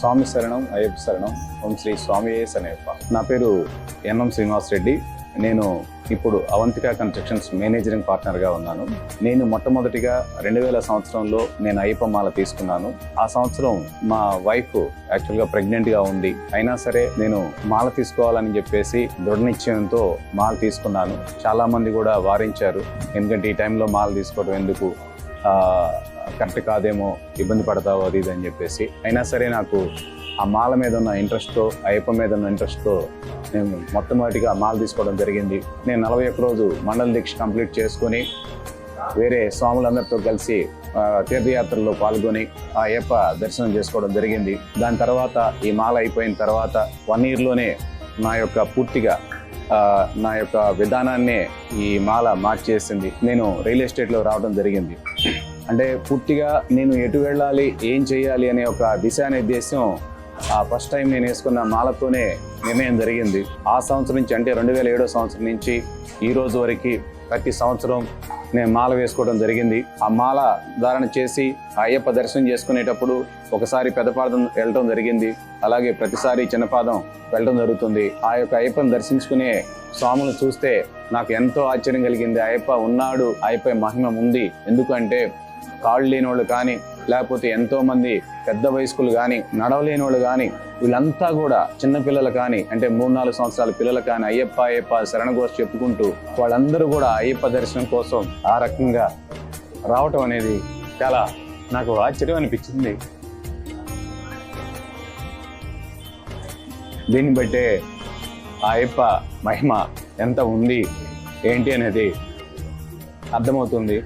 స్వామి శరణం అయ్యప్ప శరణం. ఓం శ్రీ స్వామి శనయ్యప్ప నా పేరు ఎన్ఎం శ్రీనివాస్ రెడ్డి. నేను ఇప్పుడు అవంతిక కన్స్ట్రక్షన్స్ మేనేజరింగ్ పార్ట్నర్గా ఉన్నాను. నేను మొట్టమొదటిగా రెండు వేల సంవత్సరంలో నేను అయ్యప్ప మాల తీసుకున్నాను. ఆ సంవత్సరం మా వైఫ్ యాక్చువల్గా ప్రెగ్నెంట్గా ఉంది అయినా సరే నేను మాల తీసుకోవాలని చెప్పేసి దృఢ నిశ్చయంతో మాల తీసుకున్నాను. చాలామంది కూడా వారించారు. ఎందుకంటే ఈ టైంలో మాల తీసుకోవడం ఎందుకు? కరెక్ట్ కాదేమో ఇబ్బంది పడతావు అది ఇది అని చెప్పేసి. అయినా సరే నాకు ఆ మాల మీద ఉన్న ఇంట్రెస్ట్తో అయ్యప్ప మీద ఉన్న ఇంట్రెస్ట్తో నేను మొట్టమొదటిగా మాల తీసుకోవడం జరిగింది. నేను నలభై ఒక్క రోజు మండల దీక్ష కంప్లీట్ చేసుకొని వేరే స్వాములందరితో కలిసి తీర్థయాత్రలో పాల్గొని ఆ అయ్యప్ప దర్శనం చేసుకోవడం జరిగింది. దాని తర్వాత ఈ మాల అయిపోయిన తర్వాత వన్ ఇయర్లోనే నా యొక్క పూర్తిగా నా యొక్క విధానాన్నే ఈ మాల మార్చేసింది. నేను రియల్ ఎస్టేట్లో రావడం జరిగింది. అంటే పూర్తిగా నేను ఎటు వెళ్ళాలి ఏం చేయాలి అనే ఒక దిశానిర్దేశం ఆ ఫస్ట్ టైం నేను వేసుకున్న మాలతోనే నిర్ణయం జరిగింది. ఆ సంవత్సరం నుంచి అంటే రెండు వేల ఏడో సంవత్సరం నుంచి ఈ రోజు వరకు ప్రతి సంవత్సరం నేను మాల వేసుకోవడం జరిగింది. ఆ మాల ధారణ చేసి ఆ అయ్యప్ప దర్శనం చేసుకునేటప్పుడు ఒకసారి పెద్దపాదం వెళ్ళటం జరిగింది. అలాగే ప్రతిసారి చిన్నపాదం వెళ్ళడం జరుగుతుంది. ఆ యొక్క అయ్యప్పను దర్శించుకునే స్వాములు చూస్తే నాకు ఎంతో ఆశ్చర్యం కలిగింది. అయ్యప్ప ఉన్నాడు అయ్యప్ప మహిమ ఉంది. ఎందుకంటే కాళ్ళు లేని వాళ్ళు కానీ లేకపోతే ఎంతోమంది పెద్ద వయస్కులు కానీ నడవలేని వాళ్ళు కానీ వీళ్ళంతా కూడా చిన్నపిల్లలు కానీ అంటే మూడు నాలుగు సంవత్సరాల పిల్లలు కానీ అయ్యప్ప అయ్యప్ప శరణఘోష చెప్పుకుంటూ వాళ్ళందరూ కూడా అయ్యప్ప దర్శనం కోసం ఆ రకంగా రావటం అనేది చాలా నాకు ఆశ్చర్యం అనిపించింది. దీన్ని బట్టే ఆ అయ్యప్ప మహిమ ఎంత ఉంది ఏంటి అనేది అర్థమవుతుంది.